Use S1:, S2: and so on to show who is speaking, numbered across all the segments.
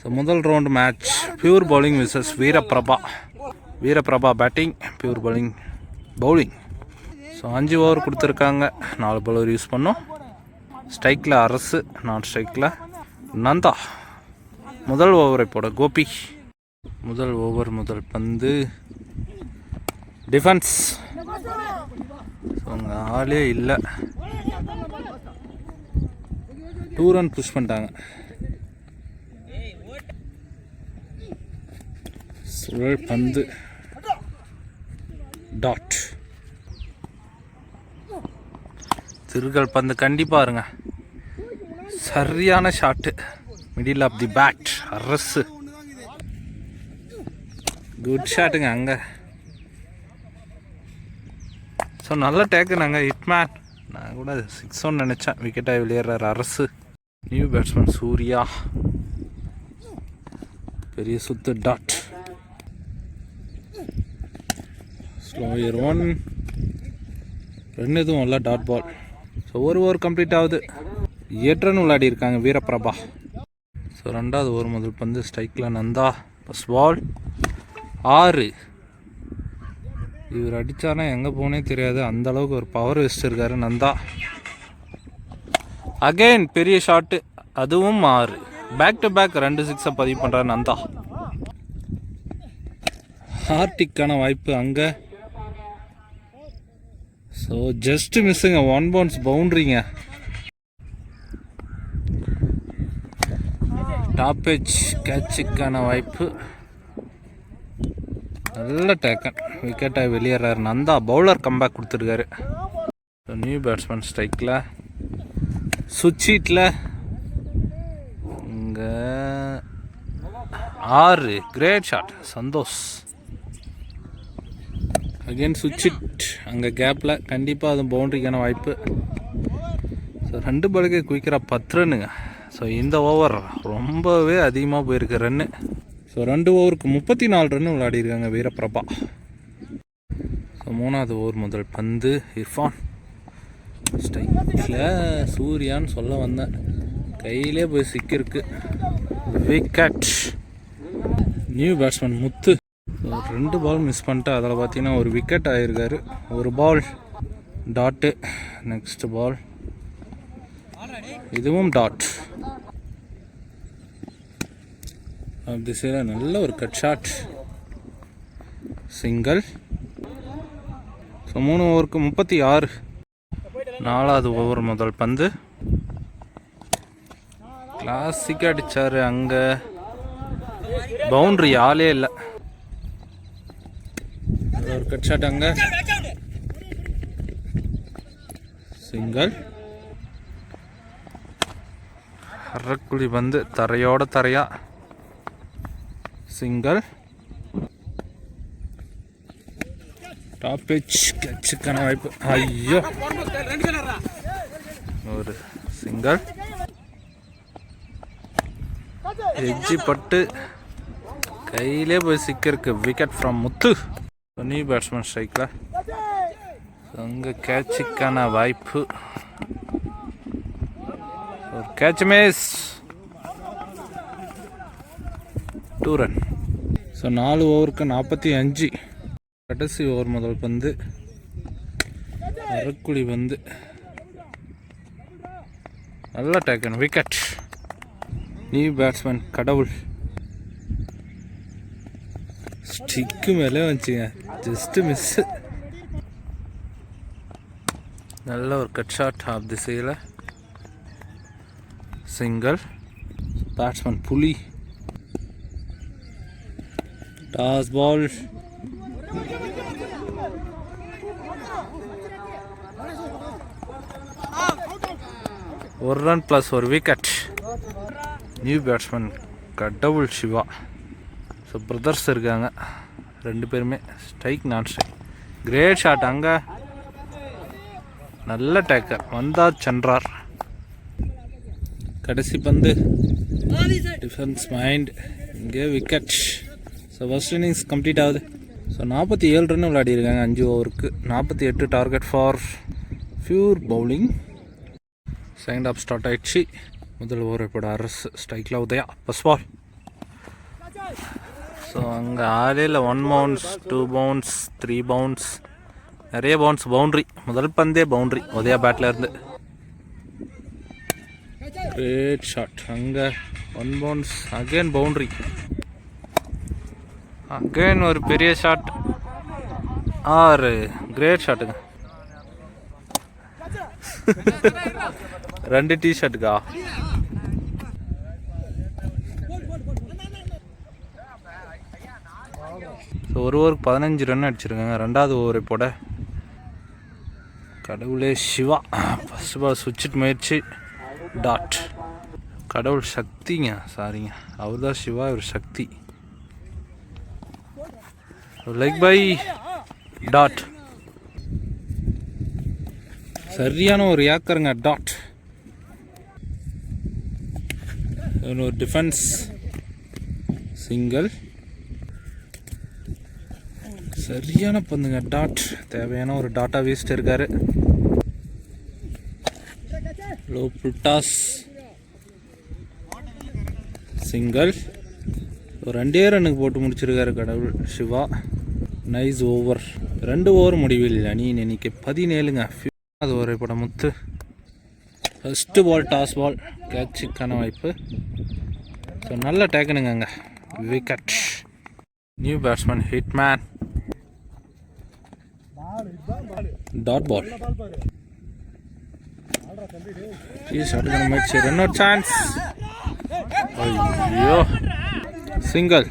S1: So முதல் round match pure bowling versus Veeraprabha Veeraprabha batting pure bowling bowling so அஞ்சு over கொடுத்துருக்காங்க. நாலு bowler use பண்ணோம். ஸ்ட்ரைக்கில் அரசு நான் ஸ்ட்ரைக்கில் நந்தா. முதல் ஓவரை போட கோபி. முதல் ஓவர் முதல் பந்து. டிஃபென்ஸ் ஸோ அங்கே ஆளே இல்லை. டூ ரன் புஷ் பண்ணிட்டாங்க. சுழல் பந்து. டாட் திருகல் பந்து கண்டிப்பாக இருங்க சரியான shot middle off the bat Arasu. Good ஷாட்டுங்க அங்கே. ஸோ நல்ல டேக்கு நாங்கள் ஹிட்மேன் நான் கூட சிக்ஸ் ஒன் நினச்சேன். விக்கெட்டாக விளையாடுறாரு அரசு. New batsman Surya. பெரிய சுத்து டாட் ஸ்லோயர் ஒன் ரெண்டு இதுவும் இல்லை டாட் பால் ஸோ ஒரு ஓவர் கம்ப்ளீட் ஆகுது. எட்டு ரன் விளையாடி இருக்காங்க வீரபிரபா ஸோ ரெண்டாவது ஓவர் முதல் பந்து ஸ்ட்ரைக்கில் நந்தா. ஃபஸ்ட் பால் ஆறு. இவர் அடித்தானா எங்கே போனே தெரியாது. அந்த அளவுக்கு ஒரு பவர் வச்சுருக்காரு நந்தா. அகைன் பெரிய ஷாட்டு அதுவும் ஆறு. பேக் டு பேக் ரெண்டு சிக்ஸை பதிவு பண்ணுறாரு நந்தா. ஹார்டிக்கான வாய்ப்பு அங்கே. ஸோ ஜஸ்ட்டு மிஸ்ஸுங்க ஒன் பவுன்ஸ் பவுண்ட்ரிங்க டாப்பேஜ் கேட்சுக்கான வாய்ப்பு. நல்ல டேக்கன் விக்கெட்டாக வெளியேறாரு. நந்தா பவுலர் கம்பேக் கொடுத்துருக்காரு. நியூ பேட்ஸ்மேன் ஸ்ட்ரைக்கில் சுவிட்சீட்டில் இங்கே ஆறு. Great shot Santosh. Again switch hit அங்கே கேப்பில் கண்டிப்பாக அது பவுண்ட்ரிக்கான வாய்ப்பு. ஸோ ரெண்டு பாலுக்கு குயிக்கராக பத்து ரன்னுங்க ஸோ இந்த ஓவர் ரொம்பவே அதிகமாக போயிருக்கு ரன்னு ஸோ ரெண்டு ஓவருக்கு முப்பத்தி நாலு ரன் விளையாடிருக்காங்க வீரபிரபா ஸோ மூணாவது ஓவர் முதல் பந்து இர்ஃபான். ஸ்ட்ரைக்கில் சூர்யான்னு சொல்ல வந்தேன். கையிலே போய் சிக்கிருக்கு விக்கெட் நியூ பேட்ஸ்மேன் முத்து. ஒரு ரெண்டு பால் மிஸ் பண்ணிட்டு அதில் பார்த்தீங்கன்னா ஒரு விக்கெட் ஆகிருக்காரு ஒரு பால் டாட்டு நெக்ஸ்ட் பால் இதுவும் டாட் திசையில் நல்ல ஒரு கட் ஷாட் சிங்கிள் ஸோ மூணு ஓவருக்கு முப்பத்தி ஆறு. நாலாவது ஓவர் முதல் பந்து. கிளாசிக்காக அடித்தார் அங்கே. பவுண்ட்ரி ஆளே இல்லை. ஒரு கட் ஷாட் அங்கே சிங்கிள். அறக்குழி வந்து தரையோட தரையா. சிங்கிள். டாப் பிச் வாய்ப்பு. ஐயோ. ஒரு சிங்கிள். எஜ்ஜி பட்டு கையிலே போய் சிக்கிருக்கு wicket from Muthu. New batsman ஸ்ட்ரைக்கில் அங்கே கேட்சுக்கான வாய்ப்பு ஒரு catch miss two run so நாலு ஓவருக்கு நாற்பத்தி அஞ்சு கடைசி ஓவர் முதல் பந்து அரக்குழி வந்து நல்லா taken wicket new batsman Kadavul stick மேலே வந்துச்சுங்க ஜஸ்ட்டு மிஸ்ஸு நல்ல ஒரு கட் ஷாட் ஆஃப் திசையில் single batsman Puli toss ball ஒரு ரன் ப்ளஸ் ஒரு wicket new batsman Kadavul Siva so brothers இருக்காங்க. ரெண்டு பேருமே. ஸ்ட்ரைக் நான் ஸ்ட்ரைக் கிரேட் ஷாட் அங்கே. நல்ல டேக்கர் வந்தா சென்றார். கடைசி பந்து. டிஃபென்ஸ் மைண்ட் இங்கே wicket so first innings complete ஆகுது. ஸோ நாற்பத்தி ஏழு ரன் விளையாடிருக்காங்க அஞ்சு ஓவருக்கு நாற்பத்தி எட்டு target for pure bowling second half start ஆயிடுச்சு. முதல் ஓவர் இப்போ அரசு. ஸ்ட்ரைக்கில் உதயா. ஃபஸ்ட் பால் ஸோ அங்கே ஆலையில் one bounce two bounce three bounce நிறைய பவுன்ஸ் பவுண்ட்ரி முதல் பந்தே பவுண்ட்ரி உதயா பேட்லேருந்து கிரேட் ஷாட் அங்கே one bounce again boundary again ஒரு பெரிய ஷாட் ஆறு. கிரேட் ஷாட்டுங்க ரெண்டு டீ ஷர்ட்டுக்கா ஸோ ஒரு ஓவருக்கு பதினஞ்சு ரன் அடிச்சிருக்காங்க. ரெண்டாவது ஓவரை போட கடவுளே சிவா. ஃபஸ்ட் பால் சுவிட்சிட் முயற்சி. டாட் கடவுள் சக்திங்க சாரிங்க. அவர் தான் சிவா ஒரு சக்தி. லைக் பை டாட் சரியான ஒரு ஏக்கருங்க டாட் ஒரு டிஃபென்ஸ் சிங்கிள் சரியான பந்துங்க டாட் தேவையான ஒரு டாட்டா வேஸ்ட் இருக்காரு. லோ புல்டாஸ் சிங்கிள் ஒரு ரெண்டே ரன்னுக்கு போட்டு முடிச்சிருக்காரு கடவுள் சிவா. நைஸ் ஓவர் ரெண்டு ஓவர் முடிவில் அணியின் நினைக்க பதினேழுங்க. அது ஒரு படம் முத்து. ஃபஸ்ட்டு பால் டாஸ் பால் கேட்சுக்கான வாய்ப்பு. ஸோ நல்ல டேக்கனுங்க அங்கே. Wicket new batsman hitman dot ball ஷாட்டுக்கான முயற்சி ரன் சான்ஸ் ஐயோ சிங்கிள்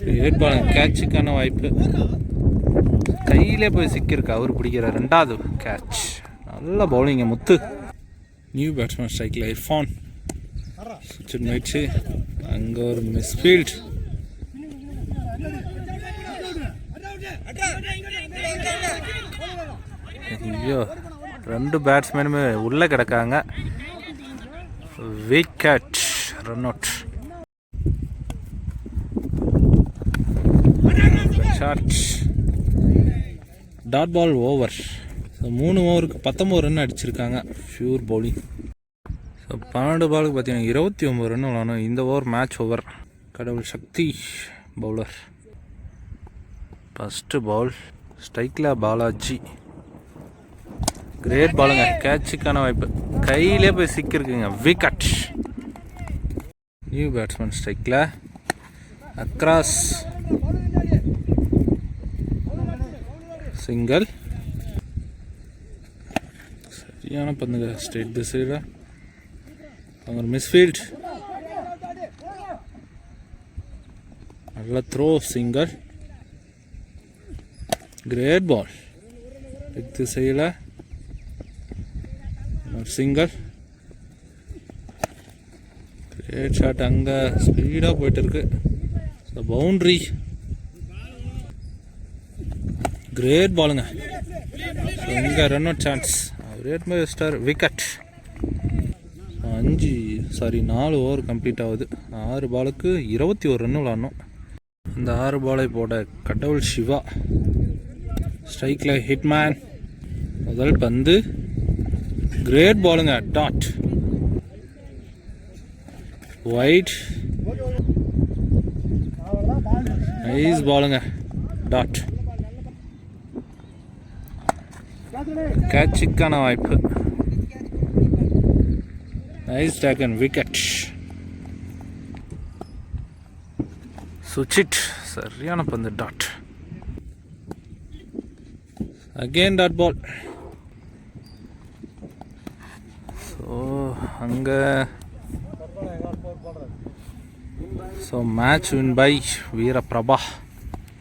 S1: கிரிக்கெட் பால் கேட்சுக்கான வாய்ப்பு. கையிலே போய் சிக்கியிருக்கு. அவர் பிடிக்கிற ரெண்டாவது கேட்ச் நல்ல பவுலிங்க முத்து. நியூ பேட்ஸ்மேன் ஸ்ட்ரைக்கில் இர்ஃபான் சுவிட்ச் முயற்சி அங்கே ஒரு மிஸ்ஃபீல்ட் ஐயோ ரெண்டு பேட்ஸ்மேனுமே உள்ளே கிடக்காங்க. Wicket run out shot dot ball over so மூணு ஓவருக்கு பத்தொம்பது ரன் அடிச்சிருக்காங்க. ப்யூர் பவுலிங் ஸோ பன்னெண்டு பாலுக்கு பார்த்தீங்கன்னா இருபத்தி ஒம்பது ரன் விளாடணும் இந்த ஓவர் மேட்ச் ஓவர் கடவுள் சக்தி பவுலர் ஃபஸ்ட்டு பால் ஸ்ட்ரைக்கில் பாலாஜி கிரேட் பாலுங்க கேட்சுக்கான வாய்ப்பு. கையிலே போய் சிக்கிருக்குங்க விக்கெட் நியூ பேட்ஸ்மேன் ஸ்ட்ரைக்கில் அக்ராஸ் சிங்கிள் சரியான பந்துங்க. ஸ்ட்ரெயிட் திசையில் அவங்க மிஸ்ஃபீல்ட் நல்ல throw single great ball leg திசையில் சிங்கிள் கிரேட் ஷாட் அங்கே ஸ்பீடாக போயிட்டு இருக்கு ஸோ பவுண்ட்ரி கிரேட் பாலுங்க இங்கே run out chance rate my star wicket அஞ்சு சாரி நாலு ஓவர் கம்ப்ளீட் ஆகுது. ஆறு பாலுக்கு இருபத்தி ஒரு ரன் விளாடணும் இந்த ஆறு பாலை போட கடவுள் சிவா. ஸ்ட்ரைக்கில் ஹிட்மேன் முதல் பந்து. கிரேட் பாலுங்க டாட் ஒயிட் நைஸ் பாலுங்க டாட் கேட்சுக்கான வாய்ப்பு nice taken wicket switch hit சரியான பந்து dot again dot ball so அங்கே. So match win by Veeraprabha.